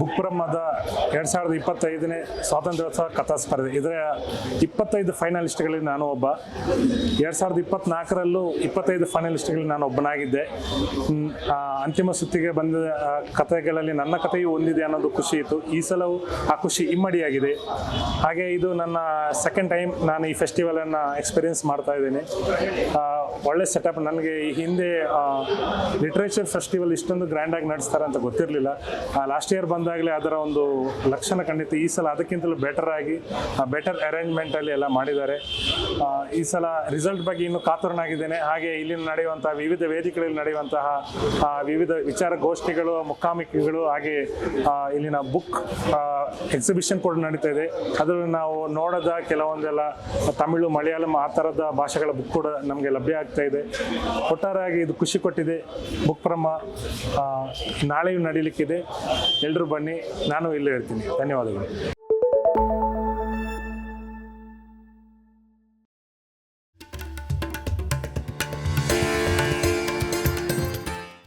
Book ಬ್ರಹ್ಮದ ಎರಡು ಸಾವಿರದ ಇಪ್ಪತ್ತೈದನೇ ಸ್ವಾತಂತ್ರ್ಯೋತ್ಸವ ಕಥಾ ಸ್ಪರ್ಧೆ. ಇದರ ಇಪ್ಪತ್ತೈದು ಫೈನಲಿಸ್ಟ್ಗಳಲ್ಲಿ ನಾನು ಒಬ್ಬ. ಎರಡು ಸಾವಿರದ ಇಪ್ಪತ್ನಾಲ್ಕರಲ್ಲೂ ಇಪ್ಪತ್ತೈದು ಫೈನಲಿಸ್ಟ್ಗಳಲ್ಲಿ ನಾನು ಒಬ್ಬನಾಗಿದ್ದೆ. ಅಂತಿಮ ಸುತ್ತಿಗೆ ಬಂದ ಕಥೆಗಳಲ್ಲಿ ನನ್ನ ಕಥೆಯೂ ಹೊಂದಿದೆ ಅನ್ನೋದು ಖುಷಿ ಇತ್ತು. ಈ ಸಲವೂ ಆ ಖುಷಿ ಇಮ್ಮಡಿಯಾಗಿದೆ. ಹಾಗೆ ಇದು ನನ್ನ ಸೆಕೆಂಡ್ ಟೈಮ್ ನಾನು ಈ ಫೆಸ್ಟಿವಲನ್ನು ಎಕ್ಸ್ಪೀರಿಯನ್ಸ್ ಮಾಡ್ತಾ ಇದ್ದೀನಿ. ಒಳ್ಳೆ ಸೆಟಪ್ ನನಗೆ ಈ ಹಿಂದೆ ಲಿಟ್ರೇಚರ್ ಫೆಸ್ಟಿವಲ್ ಇಷ್ಟೊಂದು ಗ್ರ್ಯಾಂಡಾಗಿ ನಡೆಸ್ತಾರೆ ಅಂತ ಗೊತ್ತಿರಲಿಲ್ಲ. ಲಾಸ್ಟ್ ಇಯರ್ ಬಂದಾಗಲೇ ಅದರ ಒಂದು ಲಕ್ಷಣ ಖಂಡಿತ ಈ ಸಲ ಅದಕ್ಕಿಂತಲೂ ಬೆಟರ್ ಆಗಿ ಬೆಟರ್ ಅರೇಂಜ್ಮೆಂಟ್ ಅಲ್ಲಿ ಎಲ್ಲ ಮಾಡಿದ್ದಾರೆ. ಈ ಸಲ ರಿಸಲ್ಟ್ ಬಗ್ಗೆ ಇನ್ನೂ ಕಾತುರನಾಗಿದ್ದೇನೆ. ಹಾಗೆ ಇಲ್ಲಿ ನಡೆಯುವಂತಹ ವಿವಿಧ ವೇದಿಕೆಗಳಲ್ಲಿ ನಡೆಯುವಂತಹ ವಿವಿಧ ವಿವಿಧ ವಿಚಾರಗೋಷ್ಠಿಗಳು ಮುಖಾಮುಖಿಗಳು, ಹಾಗೆ ಇಲ್ಲಿನ ಬುಕ್ ಎಕ್ಸಿಬಿಷನ್ ಕೂಡ ನಡೀತಾ ಇದೆ. ಅದರಲ್ಲಿ ನಾವು ನೋಡದ ಕೆಲವೊಂದೆಲ್ಲ ತಮಿಳು, ಮಲಯಾಳಂ ಆ ಥರದ ಭಾಷೆಗಳ ಬುಕ್ ಕೂಡ ನಮಗೆ ಲಭ್ಯ ಆಗ್ತಾ ಇದೆ. ಒಟ್ಟಾರೆಯಾಗಿ ಇದು ಖುಷಿ ಕೊಟ್ಟಿದೆ. ಬುಕ್ ಪ್ರಮ ನಾಳೆಯೂ ನಡೀಲಿಕ್ಕಿದೆ. ಎಲ್ಲರೂ ಬನ್ನಿ ನಾನು ಇಲ್ಲೇ ಇರ್ತೀನಿ. ಧನ್ಯವಾದಗಳು.